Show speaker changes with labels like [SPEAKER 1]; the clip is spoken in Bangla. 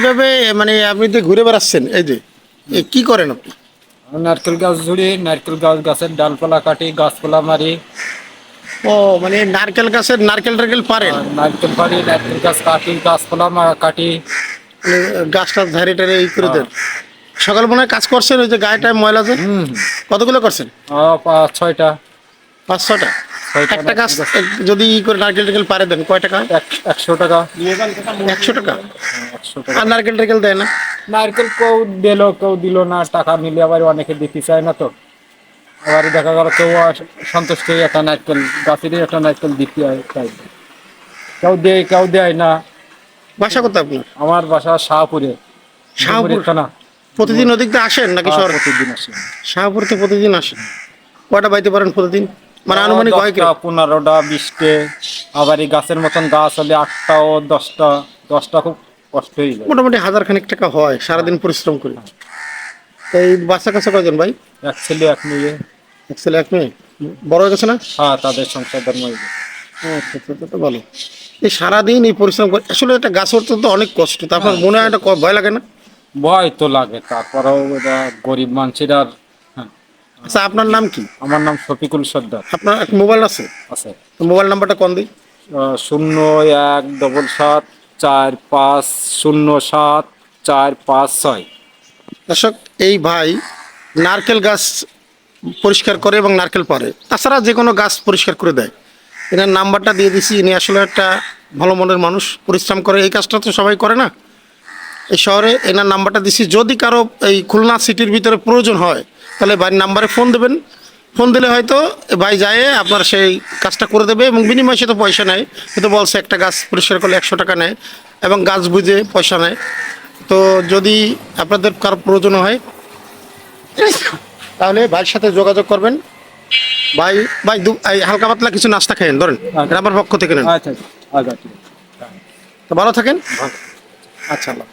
[SPEAKER 1] এইভাবে মানে আপনি যে ঘুরে বেড়াচ্ছেন এই যে। কি করেন আপনি?
[SPEAKER 2] নারকেল গাছ ঝুড়ি নারকেল গাছ গাছের ডালপালা কাটি গাছপালা মারি।
[SPEAKER 1] ও মানে নারকেল গাছের নারকেল টারকেল পারেন?
[SPEAKER 2] আর নারকেল পাড়ি নারকেল গাছ কাটি গাছপালা কাটি।
[SPEAKER 1] মানে গাছটা ধারে টারে এই করে দেন। সকাল মনে কাজ করছেন ওই যে গায়েটায় ময়লা যে? কতগুলো করছেন?
[SPEAKER 2] পাঁচ ছয়টা।
[SPEAKER 1] পাঁচ ছটা একটা গাছ যদি ই করে নারকেল টারকেল পারে দেন কয় টাকা?
[SPEAKER 2] একশো টাকা।
[SPEAKER 1] একশো টাকা? আর নারকেল টারকেল দেয় না?
[SPEAKER 2] নারকেল কেউ দিল কেউ দিল না টাকা নিলে আবার অনেকে দিতে চায় না তো। আবার দেখা গেল কেউ সন্তুষ্ট হয়ে একটা নারকেল গাছেরই একটা নারকেল দিতে হয় তাই। কেউ দেয় কেউ দেয় না।
[SPEAKER 1] বাসা কোথায় আপনার?
[SPEAKER 2] আমার বাসা শাহপুরে।
[SPEAKER 1] শাহপুর?
[SPEAKER 2] থানা।
[SPEAKER 1] প্রতিদিন ওদিক দিয়ে আসেন নাকি শহর?
[SPEAKER 2] প্রতিদিন আসে
[SPEAKER 1] শাহপুর থেকে প্রতিদিন আসেন? কয়টা বাইতে পারেন প্রতিদিন? মানে আনুমানিক হয় কি
[SPEAKER 2] পনেরোটা বিশটে। আবার এই গাছের মতন গাছ হলে আটটা ও দশটা। দশটা খুব কষ্ট হয়ে যায়
[SPEAKER 1] মোটামুটি হাজার খানিক টাকা হয় সারাদিন পরিশ্রম করে। তো এই বাচ্চা কাছে কয়জন ভাই?
[SPEAKER 2] এক ছেলে এক মেয়ে।
[SPEAKER 1] এক ছেলে এক মেয়ে? বড় হয়ে গেছে না?
[SPEAKER 2] হ্যাঁ তাদের সংসার ধর্ম হয়ে গেছে।
[SPEAKER 1] আচ্ছা আচ্ছা, আচ্ছা, তো ভালো। এই সারাদিন এই পরিশ্রম করে আসলে একটা গাছ উঠতে তো অনেক কষ্ট। তারপর মনে হয় একটা ভয় লাগে না?
[SPEAKER 2] ভয় তো লাগে তারপরেও এটা গরিব মানুষের আর হ্যাঁ।
[SPEAKER 1] আচ্ছা আপনার নাম কি?
[SPEAKER 2] আমার নাম শফিকুল সর্দার।
[SPEAKER 1] আপনার এক মোবাইল আছে?
[SPEAKER 2] আছে।
[SPEAKER 1] তো মোবাইল নাম্বারটা কোন দিই
[SPEAKER 2] শূন্য এক ডবল সাত চার পাঁচ শূন্য সাত, চার পাঁচ ছয়।
[SPEAKER 1] দর্শক, এই ভাই নারকেল গাছ পরিষ্কার করে এবং নারকেল পারে। তাছাড়া যে কোনো গাছ পরিষ্কার করে দেয়। এনার নাম্বারটা দিয়ে দিছি, ইনি আসলে একটা ভালো মনের মানুষ, পরিশ্রম করে এই কাজটা তো সবাই করে না। এই শহরে এনার নাম্বারটা দিছি, যদি কারও এই খুলনা সিটির ভিতরে প্রয়োজন হয়, তাহলে ভাইয়ের নাম্বারে ফোন দেবেন। ফোন দিলে হয়তো ভাই যায় আপনার সেই কাজটা করে দেবে এবং বিনিময়ে সে তো পয়সা নেয়। হয়তো বলছে একটা গাছ পরিষ্কার করলে একশো টাকা নেয় এবং গাছ বুঝে পয়সা নেয়। তো যদি আপনাদের কারও প্রয়োজন হয় তাহলে ভাইয়ের সাথে যোগাযোগ করবেন। ভাই ভাই দু হালকা পাতলা কিছু নাস্তা খেয়েন ধরেন এটা আমার পক্ষ থেকে নেন।
[SPEAKER 2] আচ্ছা আচ্ছা। আচ্ছা
[SPEAKER 1] তো ভালো থাকেন। আচ্ছা আল্লাহ।